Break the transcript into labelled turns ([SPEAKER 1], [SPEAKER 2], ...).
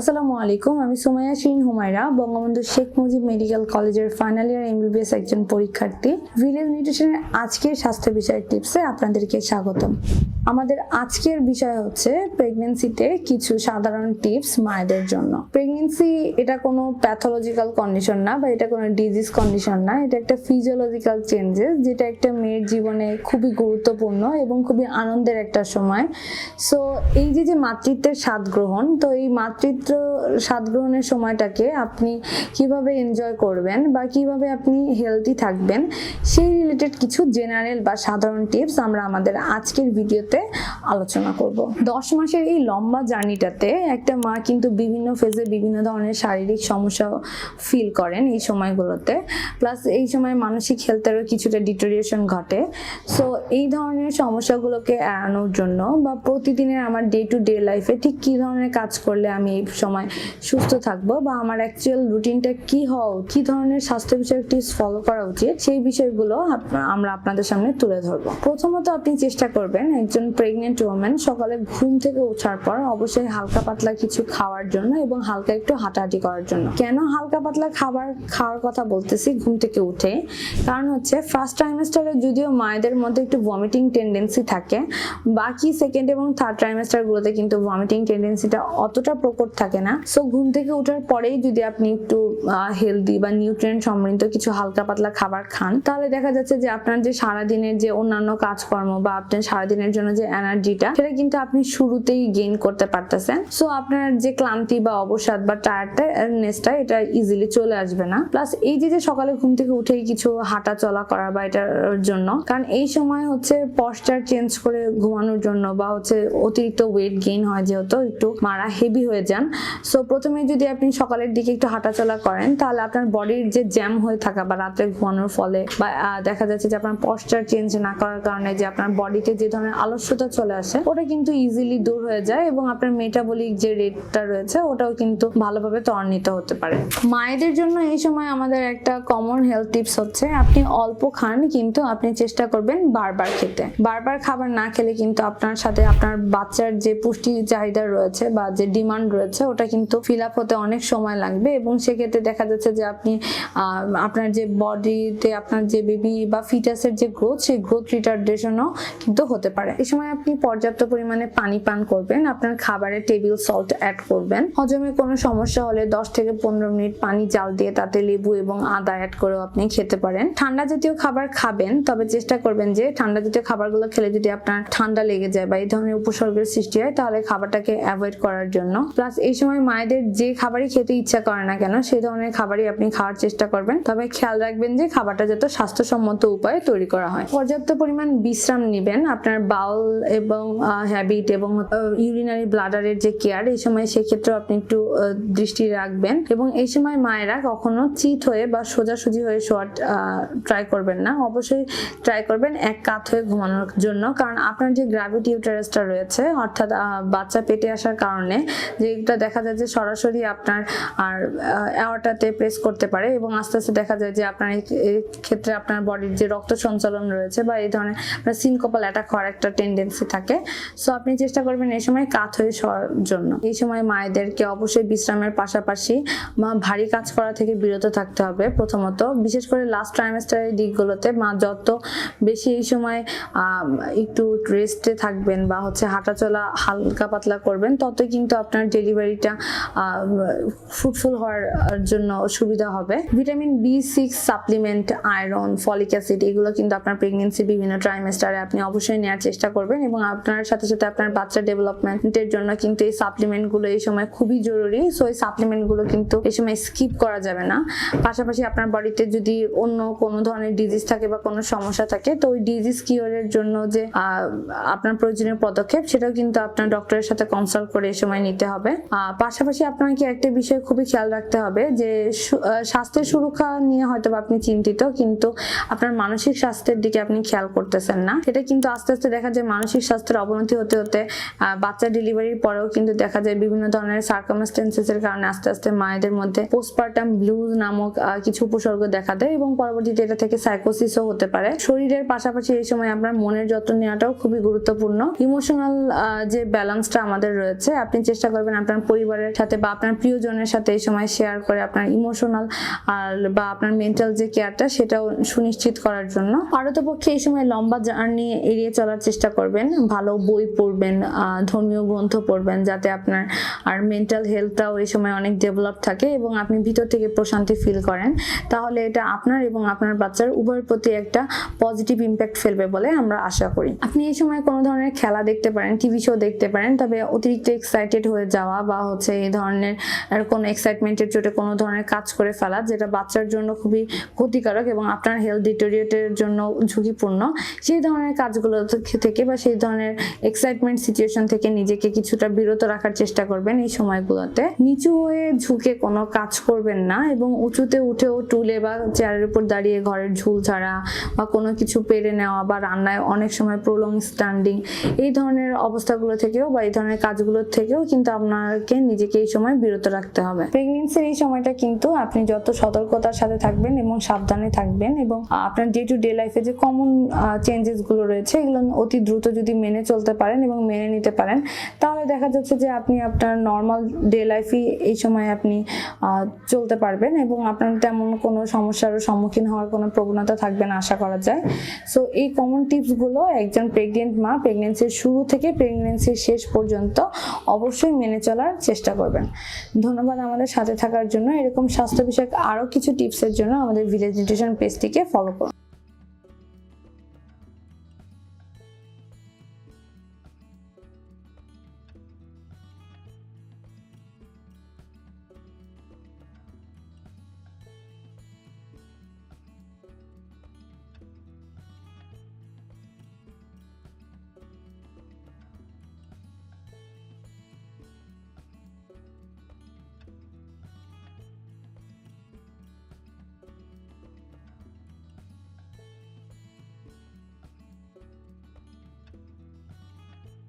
[SPEAKER 1] আসসালামু আলাইকুম, আমি Sumaiya Shin Humaira, Bangabandhu Sheikh Mujib medical college final year MBBS একজন পরীক্ষার্থী। ভিলেজ নিউট্রিশনের আজকের স্বাস্থ্য বিষয়ক টিপসে আপনাদেরকে স্বাগতম। আমাদের আজকের বিষয় হচ্ছে প্রেগনেন্সিতে কিছু সাধারণ টিপস মায়েদের জন্য। প্রেগনেন্সি এটা কোনো প্যাথোলজিক্যাল কন্ডিশন না বা এটা কোনো ডিজিজ কন্ডিশন না, এটা একটা ফিজিওলজিক্যাল চেঞ্জেস যেটা একটা মেয়ের জীবনে খুবই গুরুত্বপূর্ণ এবং খুবই আনন্দের একটা সময়। সো এই যে যে মাতৃত্বের স্বাদ গ্রহণ, তো এই মাতৃত্ব স্বাদ গ্রহণের সময়টাকে আপনি কীভাবে এনজয় করবেন বা কীভাবে আপনি হেলদি থাকবেন, সেই রিলেটেড কিছু জেনারেল বা সাধারণ টিপস আমরা আমাদের আজকের ভিডিওতে আলোচনা করব। দশ মাসের এই লম্বা জার্নিটাতে একটা মা কিন্তু বিভিন্ন ফেজে বিভিন্ন ধরনের শারীরিক সমস্যা ফিল করেন এই সময়গুলোতে। প্লাস এই সময় মানসিক হেলথেরও কিছুটা ডিটোরিয়েশন ঘটে। সো এই ধরনের সমস্যাগুলোকে এড়ানোর জন্য বা প্রতিদিনের আমার ডে টু ডে লাইফে ঠিক কী ধরনের কাজ করলে আমি এই সময় সুস্থ থাকব বা আমার অ্যাকচুয়াল রুটিনটা কি হওয়া কী ধরনের স্বাস্থ্য বিষয়ক টিপস ফলো করা উচিত, সেই বিষয়গুলো আমরা আপনাদের সামনে তুলে ধরবো। প্রথমত আপনি চেষ্টা করবেন একজন প্রেগনেন্ট ওমেন সকালে ঘুম থেকে ওঠার পর অবশ্যই হালকা পাতলা কিছু খাওয়ার জন্য এবং হালকা একটু হাঁটাহাঁটি করার জন্য। কেন হালকা পাতলা খাবার খাওয়ার কথা বলতেছি ঘুম থেকে উঠে? কারণ হচ্ছে ফার্স্ট ট্রাইমেস্টারে যদিও মায়েদের মধ্যে একটু ভমিটিং টেন্ডেন্সি থাকে, বাকি সেকেন্ড এবং থার্ড ট্রাইমেস্টার গুলোতে কিন্তু ভমিটিং টেন্ডেন্সিটা অতটা প্রকট থাকে না। সো ঘুম থেকে ওঠার পরেই যদি আপনি একটু হেলদি বা নিউট্রিয়েন্ট সমৃদ্ধ কিছু হালকা পাতলা খাবার খান, তাহলে দেখা যাচ্ছে যে আপনার যে সারাদিনের যে অন্যান্য কাজকর্ম বা আপনার সারাদিনের জন্য যে এনার্জিটা সেটা কিন্তু আপনি শুরুতেই গেইন করতে পারতেছেন। সো আপনার যে ক্লান্তি বা অবসাদ বা টায়ার্ডনেসটা এটা ইজিলি চলে আসবে না। প্লাস এই যে যে সকালে ঘুম থেকে উঠেই কিছু হাঁটা চলা করা বা এটার জন্য, কারণ এই সময় হচ্ছে পশ্চার চেঞ্জ করে ঘুমানোর জন্য বা হচ্ছে অতিরিক্ত ওয়েট গেইন হয় যেহেতু, একটু মারা হেভি হয়ে যান। সো প্রথমে যদি আপনি সকালের দিকে একটু হাঁটাচলা করেন, তাহলে আপনার বডির যে জ্যাম হয়ে থাকা বা রাতে ঘুমানোর ফলে বা দেখা যাচ্ছে যে আপনার পশ্চার চেঞ্জ না করার কারণে যে আপনার বডিতে যে ধরনের আলস্যতা চলে আসে, ওটা কিন্তু ইজিলি দূর হয়ে যায় এবং আপনার মেটাবলিক যে রেটটা রয়েছে, ওটাও কিন্তু ভালোভাবে ত্বরান্বিত হতে পারে। মায়েদের জন্য এই সময় আমাদের একটা কমন হেলথ টিপস হচ্ছে, আপনি অল্প খান কিন্তু আপনি চেষ্টা করবেন বারবার খেতে। বারবার খাবার না খেলে কিন্তু আপনার সাথে আপনার বাচ্চার যে পুষ্টি চাহিদা রয়েছে বা যে ডিমান্ড রয়েছে ওটা কিন্তু ফিল আপ হতে অনেক সময় লাগবে এবং সেক্ষেত্রে দেখা যাচ্ছে যে আপনি আপনার যে বডিতে আপনার যে বেবি বা ফিটাসের যে গ্রোথ সেই গ্রোথ রিটার্ডেশনও কিন্তু হতে পারে। এই সময় আপনি পর্যাপ্ত পরিমাণে পানি পান করবেন, আপনার খাবারে টেবিল সল্ট অ্যাড করবেন। হজমে কোনো সমস্যা হলে দশ থেকে পনেরো মিনিট পানি জাল দিয়ে তাতে লেবু এবং আদা অ্যাড করেও আপনি খেতে পারেন। ঠান্ডা জাতীয় খাবার খাবেন, তবে চেষ্টা করবেন যে ঠান্ডা জাতীয় খাবারগুলো খেলে যদি আপনার ঠান্ডা লেগে যায় বা এই ধরনের উপসর্গের সৃষ্টি হয়, তাহলে খাবারটাকে অ্যাভয়েড করার জন্য। প্লাস এই সময় মায়েদের যে খাবারই খেতে ইচ্ছা করে না কেন, সেই ধরনের খাবারই আপনি খাওয়ার চেষ্টা করবেন। তবে খেয়াল রাখবেন যে খাবারটা যাতে স্বাস্থ্যসম্মত উপায়ে তৈরি করা হয়। পর্যাপ্ত পরিমাণ বিশ্রাম নেবেন। আপনার বাউল এবং হ্যাবিট এবং ইউরিনারি ব্লাডারের যে কেয়ার এই সময় সেক্ষেত্রে আপনি একটু দৃষ্টি রাখবেন। এবং এই সময় মায়েরা কখনো চিত হয়ে বা সোজাসুজি হয়ে শোয়ার ট্রাই করবেন না। অবশ্যই ট্রাই করবেন এক কাত হয়ে ঘুমানোর জন্য। কারণ আপনার যে গ্র্যাভিটি ইউটারাসটা রয়েছে, অর্থাৎ বাচ্চা পেটে আসার কারণে যেটা দেখা যায় যে সরাসরি আপনার আর অ্যাওয়াটাতে প্রেস করতে পারে এবং আস্তে আস্তে দেখা যায় যে আপনার এই ক্ষেত্রে আপনার বডির যে রক্ত সঞ্চালন রয়েছে বা এই ধরনের আপনার সিনকোপাল অ্যাটাক হওয়ার একটা টেন্ডেন্সি থাকে। সো আপনি চেষ্টা করবেন এই সময় কাত হয়ে শোয়ার জন্য। এই সময় মায়েদেরকে অবশ্যই বিশ্রামের পাশাপাশি মা ভারী কাজ করা থেকে বিরত থাকতে হবে প্রথমত। বিশেষ করে লাস্ট ট্রাইমেস্টারের দিকগুলোতে মা যত বেশি এই সময় একটু রেস্টে থাকবেন বা হচ্ছে হাঁটাচলা হালকা পাতলা করবেন, ততই কিন্তু আপনার ডেলিভারিটা ফ্রুটফুল হওয়ার জন্য সুবিধা হবে। Vitamin B six supplement iron folic acid এগুলো কিন্তু আপনার প্রেগনেন্সি বিভিন্ন ট্রাইমেস্টারে আপনি অবশ্যই নেওয়ার চেষ্টা করবেন এবং আপনার সাথে সাথে আপনার বাচ্চার ডেভেলপমেন্টের জন্য কিন্তু এই সাপ্লিমেন্টগুলো এই সময় খুবই জরুরি। সো এই সাপ্লিমেন্টগুলো কিন্তু এই সময় স্কিপ করা যাবে না। পাশাপাশি আপনার বডিতে যদি অন্য কোনো ধরনের ডিজিজ থাকে বা কোনো সমস্যা থাকে, তো ওই ডিজিজ কিওরের জন্য যে আপনার প্রয়োজনীয় পদক্ষেপ, সেটাও কিন্তু আপনার ডক্টরের সাথে কনসাল্ট করে এই সময় নিতে হবে। পাশাপাশি আপনাকে একটা বিষয় খুবই খেয়াল রাখতে হবে যে স্বাস্থ্যের সুরক্ষা নিয়ে হয়তো আপনি চিন্তিত, কিন্তু আপনার মানসিক স্বাস্থ্যের দিকে আপনি খেয়াল করতেছেন না। এটা কিন্তু আস্তে আস্তে দেখা যায় মানসিক স্বাস্থ্যের অবনতি হতে হতে বাচ্চা ডেলিভারির পরেও কিন্তু দেখা যায় বিভিন্ন ধরনের সার্কামস্টেন্সেস এর কারণে আস্তে আস্তে মায়েদের মধ্যে পোস্টপার্টাম ব্লুজ নামক কিছু উপসর্গ দেখা দেয় এবং পরবর্তীতে এটা থেকে সাইকোসিসও হতে পারে। শরীরের পাশাপাশি এই সময় আপনার মনের যত্ন নেওয়াটাও খুবই গুরুত্বপূর্ণ। ইমোশনাল যে ব্যালেন্সটা আমাদের রয়েছে, আপনি চেষ্টা করবেন আপনার পরিবারের সাথে বা আপনার প্রিয়জনের সাথে এই সময় শেয়ার করে আপনার ইমোশনাল আর বা আপনার মেন্টাল যে কেয়ারটা সেটাও সুনিশ্চিত করার জন্য। পারতপক্ষে এই সময় লম্বা জার্নি এড়িয়ে চলার চেষ্টা করবেন, ভালো বই পড়বেন ধর্মীয় গ্রন্থ পড়বেন যাতে আপনার আর মেন্টাল হেলথটাও এই সময় অনেক ডেভেলপ থাকে এবং আপনি ভিতর থেকে প্রশান্তি ফিল করেন। তাহলে এটা আপনার এবং আপনার বাচ্চার উভয়ের প্রতি একটা পজিটিভ ইম্প্যাক্ট ফেলবে বলে আমরা আশা করি। আপনি এই সময় কোনো ধরনের খেলা দেখতে পারেন টিভি শো দেখতে পারেন, তবে অতিরিক্ত এক্সাইটেড হয়ে যাওয়া বা হচ্ছে এই ধরনের কোনো এক্সাইটমেন্টের চোটে কোনো ধরনের কাজ করে ফেলা, যেটা বাচ্চার জন্য খুবই ক্ষতিকারক এবং আপনার হেলথ ডিটোরিয়েটের জন্য ঝুঁকিপূর্ণ, সেই ধরনের কাজগুলো থেকে- বা সেই ধরনের এক্সাইটমেন্ট সিচুয়েশন থেকে নিজেকে কিছুটা বিরত রাখার চেষ্টা করবেন এই সময়গুলোতে। নিচু হয়ে ঝুঁকে কোনো কাজ করবেন না এবং উঁচুতে উঠেও টুলে বা চেয়ারের উপর দাঁড়িয়ে ঘরের ঝুল ছাড়া বা কোনো কিছু পেরে নেওয়া বা রান্নায় অনেক সময় প্রলং স্ট্যান্ডিং এই ধরনের অবস্থাগুলো থেকেও বা এই ধরনের কাজগুলোর থেকেও কিন্তু আপনাকে নিজেকে এই সময় বিরত রাখতে হবে। প্রেগনেন্সির এই সময়টা কিন্তু আপনি যত সতর্কতার সাথে থাকবেন এবং সাবধানে থাকবেন এবং আপনার ডে টু ডে লাইফে যে কমন চেঞ্জেসগুলো রয়েছে, এগুলো অতি দ্রুত যদি মেনে চলতে পারেন এবং মেনে নিতে পারেন, তাহলে দেখা যাচ্ছে যে আপনি আপনার নর্মাল ডে লাইফই এই সময় আপনি চলতে পারবেন এবং আপনার তেমন কোনো সমস্যার সম্মুখীন হওয়ার কোনো প্রবণতা থাকবে না আশা করা যায়। সো এই কমন টিপসগুলো একজন প্রেগনেন্ট মা প্রেগনেন্সির শুরু থেকে প্রেগনেন্সির শেষ পর্যন্ত অবশ্যই মেনে চলার চেষ্টা করবেন। ধন্যবাদ আমাদের সাথে থাকার জন্য। এরকম স্বাস্থ্য বিষয়ক আরও কিছু টিপসের জন্য আমাদের ভিলেজ নিউট্রিশন পেজটিকে ফলো করুন।